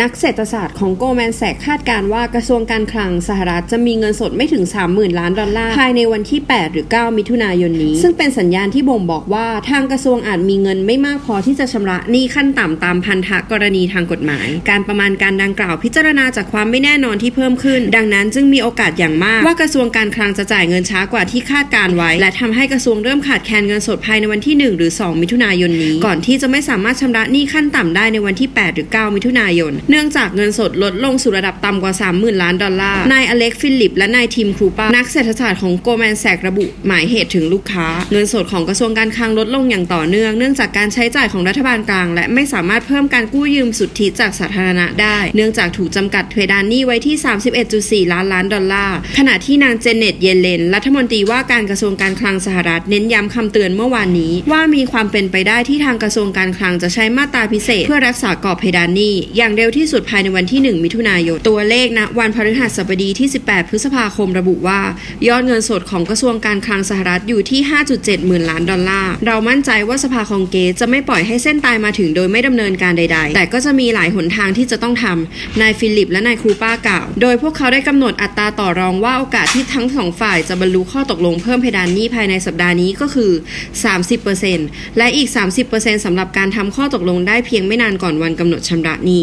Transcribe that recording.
นักเศรษฐศาสตร์ของโกลแมนแสกคาดการว่ากระทรวงการคลังสหรัฐจะมีเงินสดไม่ถึง 30,000 ล้านดอลลาร์ ภายในวันที่ 8 หรือ 9 มิถุนายนนี้ ซึ่งเป็นสัญญาณที่บ่งบอกว่าทางกระทรวงอาจมีเงินไม่มากพอที่จะชำระหนี้ขั้นต่ำตามพันธกรณีทางกฎหมาย การประมาณการดังกล่าวพิจารณาจากความไม่แน่นอนที่เพิ่มขึ้น ดังนั้นจึงมีโอกาสอย่างมาก ว่ากระทรวงการคลังจะจ่ายเงินช้ากว่าที่คาดการไว้ และทำให้กระทรวงเริ่มขาดแคลนเงินสดภายในวันที่ 1 หรือ 2 มิถุนายนนี้ ก่อนที่จะไม่สามารถชำระหนี้ขั้นต่ำได้ในวันที่ 8 หรือ 9 มิถุนายนเนื่องจากเงินสดลดลงสู่ระดับต่ำกว่า 30,000 ล้านดอลลาร์ นายอเล็กฟิลิปและนายทีมครูปานักเศรษฐศาสตร์ของโกลแมนแสกระบุหมายเหตุถึงลูกค้า เงินสดของกระทรวงการคลังลดลงอย่างต่อเนื่อง เนื่องจากการใช้จ่ายของรัฐบาลกลาง และไม่สามารถเพิ่มการกู้ยืมสุทธิจากสาธารณะได้ เนื่องจากถูกจำกัดเพดานหนี้ไว้ที่ 31.4 ล้านล้านดอลลาร์ ขณะที่นางเจเน็ตเยเลน รัฐมนตรีว่าการกระทรวงการคลังสหรัฐเน้นย้ำคำเตือนเมื่อวานนี้ ว่ามีความเป็นไปได้ที่ทางกระทรวงการคลังจะใช้มาตราพิเศษ เพื่อรักษากรอบเพดานหนี้อย่างเร็วที่สุดภายในวันที่ 1 มิถุนายน ตัวเลขณวันพฤหัสบดีที่ 18 พฤษภาคมระบุว่า ยอดเงินสดของกระทรวงการคลังสหรัฐอยู่ที่ 5.7 หมื่นล้านดอลลาร์ เรามั่นใจว่าสภาคองเกรสจะไม่ปล่อยให้เส้นตายมาถึงโดยไม่ดำเนินการใด ๆ แต่ก็จะมีหลายหนทางที่จะต้องทำนายฟิลิปและนายครูป้ากล่าว โดยพวกเขาได้กำหนดอัตราต่อรองว่าโอกาสที่ทั้งสองฝ่ายจะบรรลุข้อตกลงเพิ่มเพดานหนี้ภายในสัปดาห์นี้ก็คือ 30%และอีก 30%สำหรับการทำข้อตกลงได้เพียงไม่นานก่อนวันกำหนดชำระหนี้